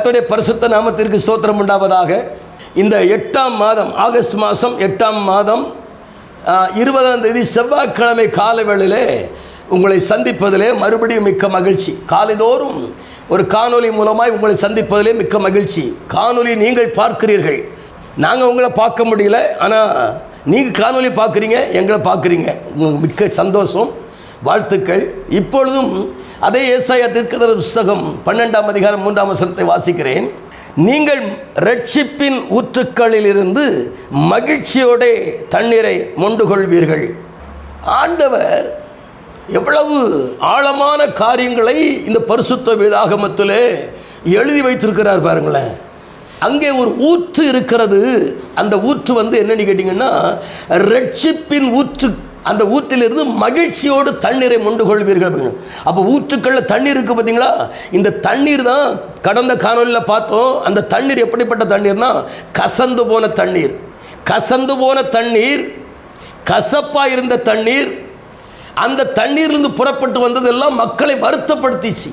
கர்த்தருடைய பரிசுத்த நாமத்திற்கு ஸ்தோத்திரம் உண்டாவதாக. இந்த எட்டாம் மாதம் ஆகஸ்ட் மாதம் எட்டாம் மாதம் ஆஹ், இருபதாம் தேதி செவ்வாய்க்கிழமை காலை வேளையிலே உங்களை சந்திப்பதிலே மறுபடியும் மிக்க மகிழ்ச்சி. காலைதோறும் ஒரு காணொலி மூலமாய் உங்களை சந்திப்பதிலே மிக்க மகிழ்ச்சி. காணொலி நீங்கள் பார்க்கிறீர்கள். நாங்கள் உங்களை பார்க்க முடியல ஆனால் நீங்கள் காணொலி பார்க்குறீங்க எங்களை பார்க்குறீங்க. மிக்க சந்தோஷம் வாழ்த்துக்கள். இப்பொழுதும் அதே ஏசாயா திருக்கதர் புஸ்தகம் பன்னெண்டாம் அதிகாரம் மூன்றாம் வசனத்தை வாசிக்கிறேன். நீங்கள் ரட்சிப்பின் ஊற்றுக்களிலிருந்து மகிழ்ச்சியோட தண்ணீரை மொண்டு கொள்வீர்கள் ஆண்டவர் எவ்வளவு ஆழமான காரியங்களை இந்த பரிசுத்த வேதாகமத்திலே எழுதி வைத்திருக்கிறார் பாருங்களேன். அங்கே ஒரு ஊற்று இருக்கிறது. அந்த ஊற்று வந்து என்னன்னு கேட்டிங்கன்னா ரட்சிப்பின் ஊற்று அந்த ஊற்றிலிருந்து மகிழ்ச்சியோடு தண்ணீரை மொண்டு கொள்வீர்கள் அப்போ ஊற்றுக்களில் தண்ணீர் இருக்கு பார்த்தீங்களா இந்த தண்ணீர் தான் கடந்த காணொலியில் பார்த்தோம். அந்த தண்ணீர் எப்படிப்பட்ட தண்ணீர்னா கசந்து போன தண்ணீர். கசந்து போன தண்ணீர் கசப்பா இருந்த தண்ணீர் அந்த தண்ணீர்லேருந்து புறப்பட்டு வந்ததெல்லாம் மக்களை வருத்தப்படுத்திச்சு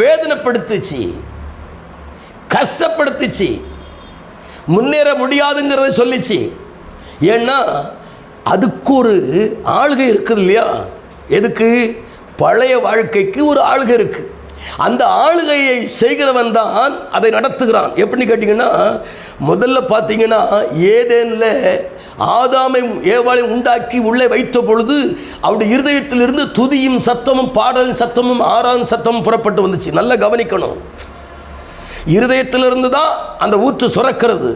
வேதனைப்படுத்துச்சு கஷ்டப்படுத்துச்சு. முன்னேற முடியாதுங்கிறத சொல்லிச்சு. ஏன்னா அதுக்கு ஒரு ஆளுகை இருக்குது இல்லையா எதுக்கு? பழைய வாழ்க்கைக்கு ஒரு ஆளுகை இருக்கு. அந்த ஆளுகையை செய்கிறவன் தான் அதை நடத்துகிறான். எப்படின்னு கேட்டிங்கன்னா முதல்ல பார்த்தீங்கன்னா ஏதேனில் ஆதாமை ஏவாளை உண்டாக்கி உள்ளே வைத்த பொழுது அவருடைய இருதயத்திலிருந்து துதியும் சத்தமும் பாடல் சத்தமும் ஆறாம் சத்தமும் புறப்பட்டு வந்துச்சு. நல்லா கவனிக்கணும். இருதயத்திலிருந்து தான் அந்த ஊற்று சுரக்கிறது.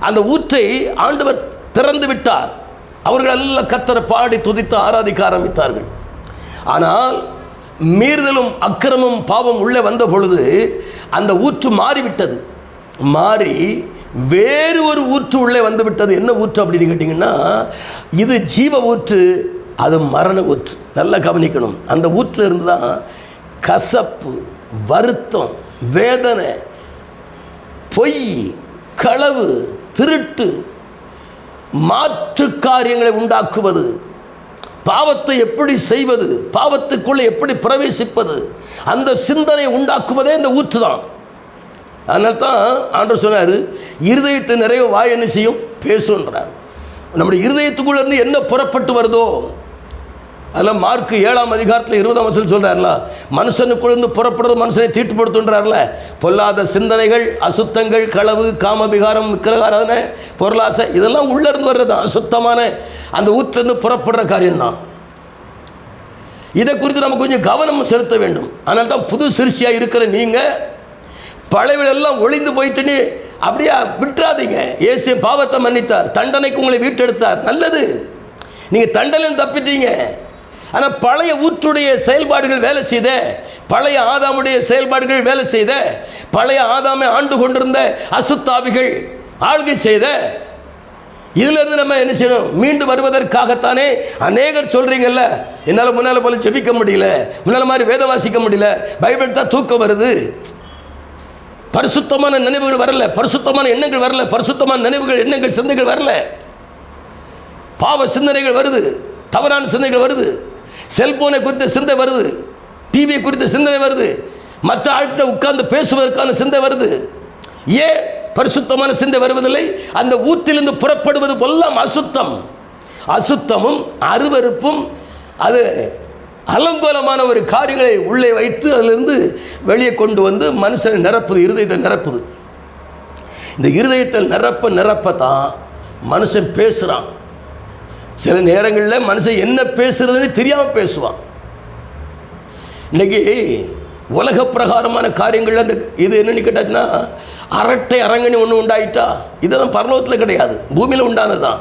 அந்த ஊற்றை ஆண்டவர் திறந்து விட்டார். அவர்கள் எல்லாம் கத்தரை பாடி துதித்து ஆராதிக்க ஆரம்பித்தார்கள். ஆனால் மீறுதலும் அக்கிரமும் பாவம் உள்ளே வந்த பொழுது அந்த ஊற்று மாறிவிட்டது. மாறி வேறு ஒரு ஊற்று உள்ளே வந்து விட்டது. என்ன ஊற்று அப்படின்னு கேட்டிங்கன்னா இது ஜீவ ஊற்று அது மரண ஊற்று. நல்லா கவனிக்கணும். அந்த ஊற்றுல இருந்து தான் கசப்பு வருத்தம் வேதனை பொய் களவு திருட்டு மாற்று காரியங்களை உண்டாக்குவது பாவத்தை எப்படி செய்வது பாவத்துக்குள்ளே எப்படி பிரவேசிப்பது அந்த சிந்தனை உண்டாக்குவதே இந்த ஊற்று தான். அதனால தான் ஆண்டர் சொன்னார் இருதயத்தை நிறைய வாய் என்ன செய்யும்? பேசுன்றார் நம்முடைய இருதயத்துக்குள்ளேருந்து என்ன புறப்பட்டு வருதோ அதெல்லாம் மார்க் ஏழாம் அதிகாரத்தில் இருபதாம் வசதி சொல்கிறார்ல மனுஷனுக்குழுந்து புறப்படுறது மனுஷனை தீட்டுப்படுத்துன்றார்ல. பொல்லாத சிந்தனைகள் அசுத்தங்கள் களவு காமபிகாரம் விக்கிரகாராதனை பொருளாசை இதெல்லாம் உள்ள இருந்து வர்றது அசுத்தமான அந்த ஊற்றிலிருந்து புறப்படுற காரியம்தான். இதை குறித்து நம்ம கொஞ்சம் கவனம் செலுத்த வேண்டும். அதனால தான் புது சிறுசியாக இருக்கிற நீங்கள் பழையவெல்லாம் ஒளிந்து போயிட்டுன்னு அப்படியே விட்டுறாதீங்க. இயேசு பாவத்தை மன்னித்தார் தண்டனைக்கு உங்களை வீட்டெடுத்தார் நல்லது. நீங்கள் தண்டலையும் தப்பித்தீங்க ஆனால் பழைய ஊற்றுடைய செயல்பாடுகள் வேலை செய்த பழைய ஆதாமுடைய செயல்பாடுகள் வேலை செய்த பழைய ஆதாமை ஆண்டு கொண்டிருந்த அசுத்தாவிகள் ஆள்கை செய்த இதிலிருந்து நம்ம என்ன செய்யணும்? மீண்டு வருவதற்காகத்தானே அநேகர் சொல்றீங்கல்ல என்னால் முன்னால் போல ஜெபிக்க முடியல முன்னால மாதிரி வேத வாசிக்க முடியல பைபிள் தான் தூக்கம் வருது. பரிசுத்தமான நினைவுகள் வரல பரிசுத்தமான எண்ணங்கள் வரல பரிசுத்தமான நினைவுகள் எண்ணங்கள் சிந்தைகள் வரல. பாவ சிந்தனைகள் வருது தவறான சிந்தனைகள் வருது. செல்போனை குறித்த சிந்தை வருது. டிவியை குறித்த சிந்தனை வருது. மற்ற ஆட்கிட்ட உட்கார்ந்து பேசுவதற்கான சிந்தை வருது. ஏன் பரிசுத்தமான சிந்தை வருவதில்லை. அந்த ஊற்றிலிருந்து புறப்படுவது எல்லாம் அசுத்தம். அசுத்தமும் அருவருப்பும் அது அலங்கோலமான ஒரு காரியங்களை உள்ளே வைத்து அதிலிருந்து வெளியே கொண்டு வந்து மனுஷனை நிரப்புது இருதயத்தை நிரப்புது. இந்த இருதயத்தை நிரப்ப நிரப்ப தான் மனுஷன் பேசுகிறான் சில நேரங்களில் மனுஷன் என்ன பேசுறதுன்னு தெரியாமல் பேசுவான். இன்னைக்கு உலக பிரகாரமான காரியங்கள் அந்த இது என்னன்னு கேட்டாச்சுன்னா அரட்டை அரங்கணி ஒன்று உண்டாயிட்டா. இதெல்லாம் பரலோகத்தில் கிடையாது. பூமியில் உண்டானது தான்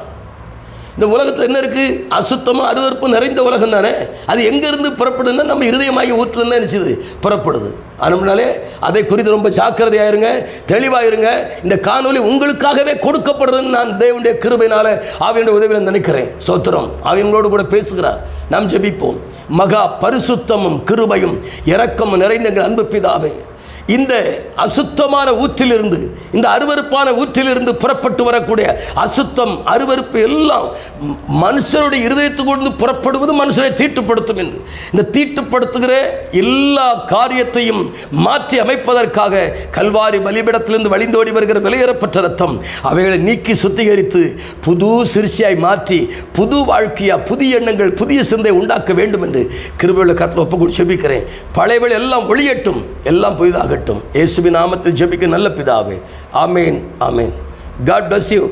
இந்த உலகத்தில் என்ன இருக்கு? அசுத்தமாக அருவருப்பு நிறைந்த உலகம் தானே? அது எங்கேருந்து புறப்படுதுன்னா நம்ம இருதயமாகி ஊற்றுலேருந்து நினச்சிது. புறப்படுது. அதனாலே அதை குறித்து ரொம்ப ஜாக்கிரதையாக இருங்க தெளிவாக இருங்க. இந்த காணொலி உங்களுக்காகவே கொடுக்கப்படுதுன்னு நான் தேவனுடைய கிருபையினால ஆவியனுடைய உதவியில் நினைக்கிறேன். சோத்திரம். ஆவியங்களோடு கூட பேசுகிறார். நாம் ஜெபிப்போம். மகா பரிசுத்தமும் கிருபையும் இரக்கமும் நிறைந்த எங்கள் அன்பு பிதாவே. இந்த அசுத்தமான ஊற்றிலிருந்து இந்த அருவருப்பான ஊற்றிலிருந்து புறப்பட்டு வரக்கூடிய அசுத்தம் அருவருப்பு எல்லாம் மனுஷருடைய மனுஷனுடைய இருதயத்துக்கொண்டு புறப்படுவது மனுஷனை தீட்டுப்படுத்தும் என்று. இந்த தீட்டுப்படுத்துகிற எல்லா காரியத்தையும் மாற்றி அமைப்பதற்காக கல்வாரி பலிபிடத்திலிருந்து வழிந்தோடி வருகிற விலையேறப்பட்ட ரத்தம் அவைகளை நீக்கி சுத்திகரித்து புது சிறுசியாய் மாற்றி புது வாழ்க்கையா புதிய எண்ணங்கள் புதிய சிந்தை உண்டாக்க வேண்டும் என்று கிருபியுள்ள கருத்தில் ஒப்புக்கூடி செபிக்கிறேன். பழையவள் எல்லாம் ஒளியட்டும் எல்லாம் புதிதாகட்டும். இயேசுவின் நாமத்தில் ஜெபிக்க நல்ல பிதாவே. Amen amen. God bless you